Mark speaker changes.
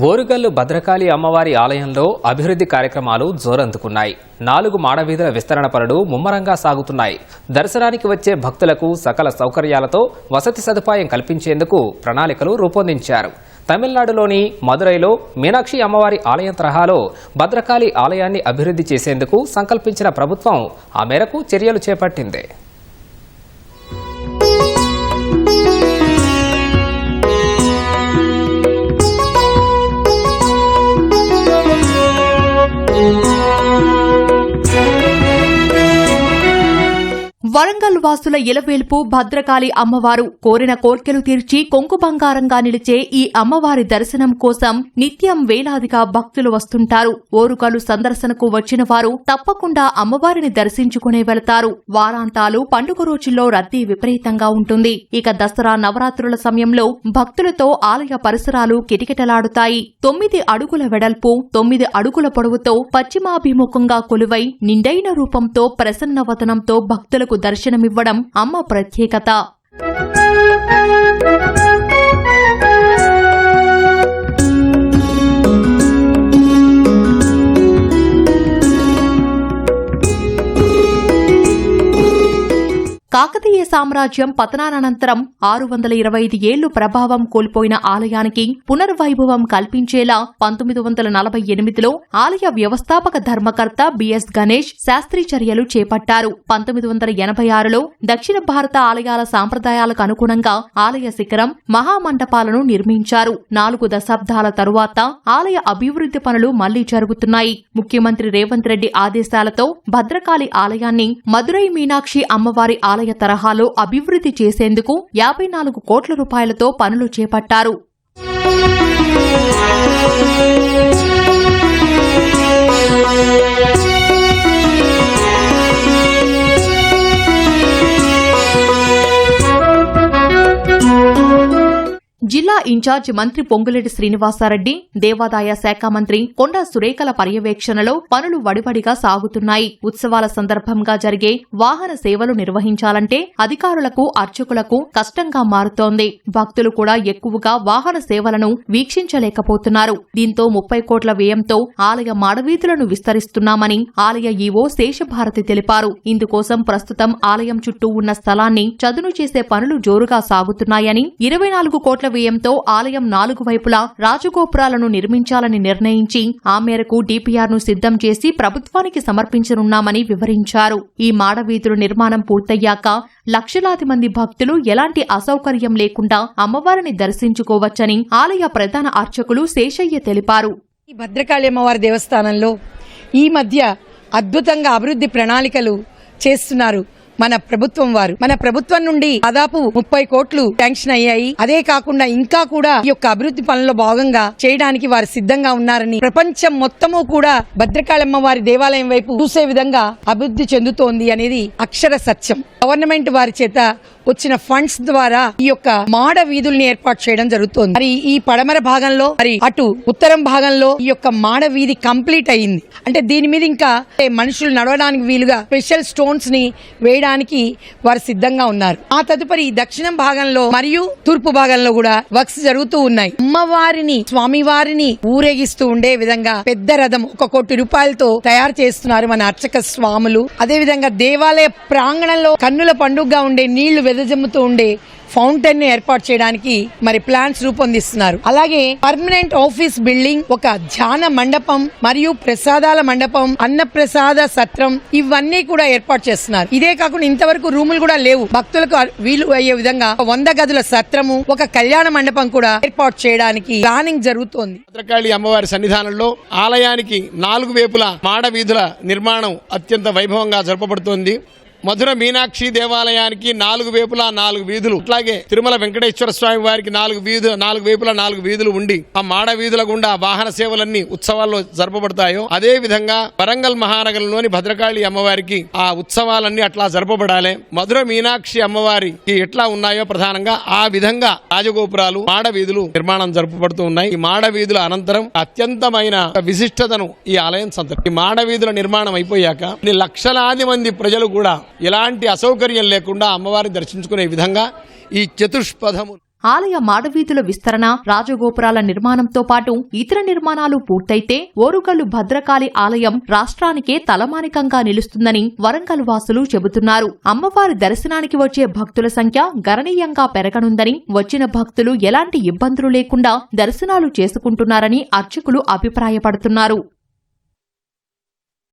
Speaker 1: ఓరుగల్లు భద్రకాళి అమ్మవారి ఆలయంలో అభివృద్ధి కార్యక్రమాలు జోరందుకున్నాయి. నాలుగు మాడవీధుల విస్తరణ పనులు ముమ్మరంగా సాగుతున్నాయి. దర్శనానికి వచ్చే భక్తులకు సకల సౌకర్యాలతో వసతి సదుపాయం కల్పించేందుకు ప్రణాళికలు రూపొందించారు. తమిళనాడులోని మదురైలో మీనాక్షి అమ్మవారి ఆలయం తరహాలో భద్రకాళి ఆలయాన్ని అభివృద్ధి చేసేందుకు సంకల్పించిన ప్రభుత్వం ఆ మేరకు చర్యలు చేపట్టింది.
Speaker 2: వాసుల ఇలవేల్పు భద్రకాళి అమ్మవారు కోరిన కోర్కెలు తీర్చి కొంకు బంగారంగా నిలిచే ఈ అమ్మవారి దర్శనం కోసం నిత్యం వేలాదిగా భక్తులు వస్తుంటారు. ఓరుకలు సందర్శనకు వచ్చిన వారు తప్పకుండా అమ్మవారిని దర్శించుకునే వెళతారు. వారాంతాలు పండుగ రోజుల్లో రద్దీ విపరీతంగా ఉంటుంది. ఇక దసరా నవరాత్రుల సమయంలో భక్తులతో ఆలయ పరిసరాలు కిటకిటలాడుతాయి. తొమ్మిది అడుగుల వెడల్పు తొమ్మిది అడుగుల పొడవుతో పశ్చిమాభిముఖంగా కొలువై నిండైన రూపంతో ప్రసన్నవతనంతో భక్తులకు ఇవ్వడం అమ్మ ప్రత్యేకత. కాకతీయ సామ్రాజ్యం పతనానంతరం ఆరు వందల ఇరవై ఐదు ఏళ్ళు ప్రభావం కోల్పోయిన ఆలయానికి పునర్వైభవం కల్పించేలా పంతొమ్మిది వందల నలభై ఎనిమిదిలో ఆలయ వ్యవస్థాపక ధర్మకర్త బిఎస్ గణేష్ శాస్త్రీ చర్యలు చేపట్టారు. పంతొమ్మిది వందల ఎనభై ఆరులో దక్షిణ భారత ఆలయాల సాంప్రదాయాలకు అనుగుణంగా ఆలయ శిఖరం మహామండపాలను నిర్మించారు. నాలుగు దశాబ్దాల తరువాత ఆలయ అభివృద్ధి పనులు మళ్ళీ జరుగుతున్నాయి. ముఖ్యమంత్రి రేవంత్ రెడ్డి ఆదేశాలతో భద్రకాళి ఆలయాన్ని మదురై మీనాక్షి అమ్మవారి ఆలయ తరహాలో అభివృద్ధి చేసేందుకు యాభై నాలుగు కోట్ల రూపాయలతో పనులు చేపట్టారు. జిల్లా ఇన్ఛార్జ్ మంత్రి పొంగులేటి శ్రీనివాసారెడ్డి దేవాదాయ శాఖ మంత్రి కొండ సురేఖల పర్యవేక్షణలో పనులు వడివడిగా సాగుతున్నాయి. ఉత్సవాల సందర్భంగా జరిగే వాహన సేవలు నిర్వహించాలంటే అధికారులకు అర్చకులకు కష్టంగా మారుతోంది. భక్తులు కూడా ఎక్కువగా వాహన సేవలను వీక్షించలేకపోతున్నారు. దీంతో ముప్పై కోట్ల వ్యయంతో ఆలయ మాడవీధులను విస్తరిస్తున్నామని ఆలయ ఈవో శేషభారతి తెలిపారు. ఇందుకోసం ప్రస్తుతం ఆలయం చుట్టూ ఉన్న స్థలాన్ని చదును చేసే పనులు జోరుగా సాగుతున్నాయని ఇరవై నాలుగు కోట్ల వ్యయంతో ఆలయం నాలుగు వైపులా రాజగోపురాలను నిర్మించాలని నిర్ణయించి ఆ మేరకు ను సిద్ధం చేసి ప్రభుత్వానికి సమర్పించనున్నామని వివరించారు. ఈ మాడవీధుల నిర్మాణం పూర్తయ్యాక లక్షలాది మంది భక్తులు ఎలాంటి అసౌకర్యం లేకుండా అమ్మవారిని దర్శించుకోవచ్చని ఆలయ ప్రధాన అర్చకులు శేషయ్య తెలిపారు.
Speaker 3: ఈ భద్రకాళి అమ్మవారి దేవస్థానంలో ఈ మధ్య అద్భుతంగా అభివృద్ధి ప్రణాళికలు చేస్తున్నారు. మన ప్రభుత్వం వారు. మన ప్రభుత్వం నుండి దాదాపు ముప్పై కోట్లు శాంక్షన్ అయ్యాయి. అదే కాకుండా ఇంకా కూడా ఈ యొక్క అభివృద్ధి పనుల్లో భాగంగా చేయడానికి వారు సిద్ధంగా ఉన్నారని ప్రపంచం మొత్తము కూడా భద్రకాళమ్మ వారి దేవాలయం వైపు చూసే విధంగా అభివృద్ధి చెందుతోంది అనేది అక్షర సత్యం. గవర్నమెంట్ వారి చేత వచ్చిన ఫండ్స్ ద్వారా ఈ యొక్క మాడ వీధుల్ని ఏర్పాటు చేయడం జరుగుతోంది. మరి ఈ పడమర భాగంలో మరి అటు ఉత్తరం భాగంలో ఈ యొక్క మాడ వీధి కంప్లీట్ అయింది అంటే దీని మీద ఇంకా మనుషులు నడవడానికి వీలుగా స్పెషల్ స్టోన్స్ని వేయడానికి వారు సిద్ధంగా ఉన్నారు. ఆ తదుపరి దక్షిణం భాగంలో మరియు తూర్పు భాగంలో కూడా వర్క్స్ జరుగుతూ ఉన్నాయి. అమ్మవారిని స్వామివారిని ఊరేగిస్తూ ఉండే విధంగా పెద్ద రథం ఒక కోటి రూపాయలతో తయారు చేస్తున్నారు మన అర్చక స్వాములు. అదే విధంగా దేవాలయ ప్రాంగణంలో కన్నుల పండుగగా ఉండే నీళ్ళు వెదజమ్ముతూ ఉండే ఫౌంటైన్ని ఏర్పాటు చేయడానికి మరి ప్లాన్స్ రూపొందిస్తున్నారు. అలాగే పర్మనెంట్ ఆఫీస్ బిల్డింగ్ ఒక ధ్యాన మండపం మరియు ప్రసాదాల మండపం అన్నప్రసాద సత్రం ఇవన్నీ కూడా ఏర్పాటు చేస్తున్నారు. ఇదే కాకుండా ఇంతవరకు రూములు కూడా లేవు. భక్తులకు వీలు అయ్యే విధంగా వంద గదుల సత్రము ఒక కళ్యాణ మండపం కూడా ఏర్పాటు చేయడానికి ప్లానింగ్ జరుగుతోంది.
Speaker 4: భద్రకాళి అమ్మవారి సన్నిధానంలో ఆలయానికి నాలుగు వైపులా మాడ వీధుల నిర్మాణం అత్యంత వైభవంగా జరపబడుతోంది. మధుర మీనాక్షి దేవాలయానికి నాలుగు వైపులా నాలుగు వీధులు. అట్లాగే తిరుమల వెంకటేశ్వర స్వామి వారికి నాలుగు వీధు నాలుగు వైపులా నాలుగు వీధులు ఉండి ఆ మాడ వీధుల గుండా వాహన సేవలన్నీ ఉత్సవాల్లో జరపబడతాయో అదే విధంగా వరంగల్ మహానగరంలోని భద్రకాళి అమ్మవారికి ఆ ఉత్సవాలన్నీ అట్లా జరపబడాలి. మధుర మీనాక్షి అమ్మవారికి ఎట్లా ఉన్నాయో ప్రధానంగా ఆ విధంగా రాజగోపురాలు మాడ వీధులు నిర్మాణం జరపబడుతూ ఉన్నాయి. ఈ మాడ వీధుల అనంతరం అత్యంతమైన విశిష్టతను ఈ ఆలయం సంత ఈ మాడ వీధుల నిర్మాణం అయిపోయాక లక్షలాది మంది ప్రజలు కూడా ఎలాంటి అసౌకర్యం లేకుండా అమ్మవారిని దర్శించుకునే విధంగా ఈ చతుష్పథము
Speaker 2: ఆలయ మాడవీధుల విస్తరణ రాజగోపురాల నిర్మాణంతో పాటు ఇతర నిర్మాణాలు పూర్తయితే ఓరుగల్లు భద్రకాళి ఆలయం రాష్ట్రానికే తలమానికంగా నిలుస్తుందని వరంగల్ వాసులు చెబుతున్నారు. అమ్మవారి దర్శనానికి వచ్చే భక్తుల సంఖ్య గణనీయంగా పెరగనుందని వచ్చిన భక్తులు ఎలాంటి ఇబ్బందులు లేకుండా దర్శనాలు చేసుకుంటున్నారని అర్చకులు అభిప్రాయపడుతున్నారు.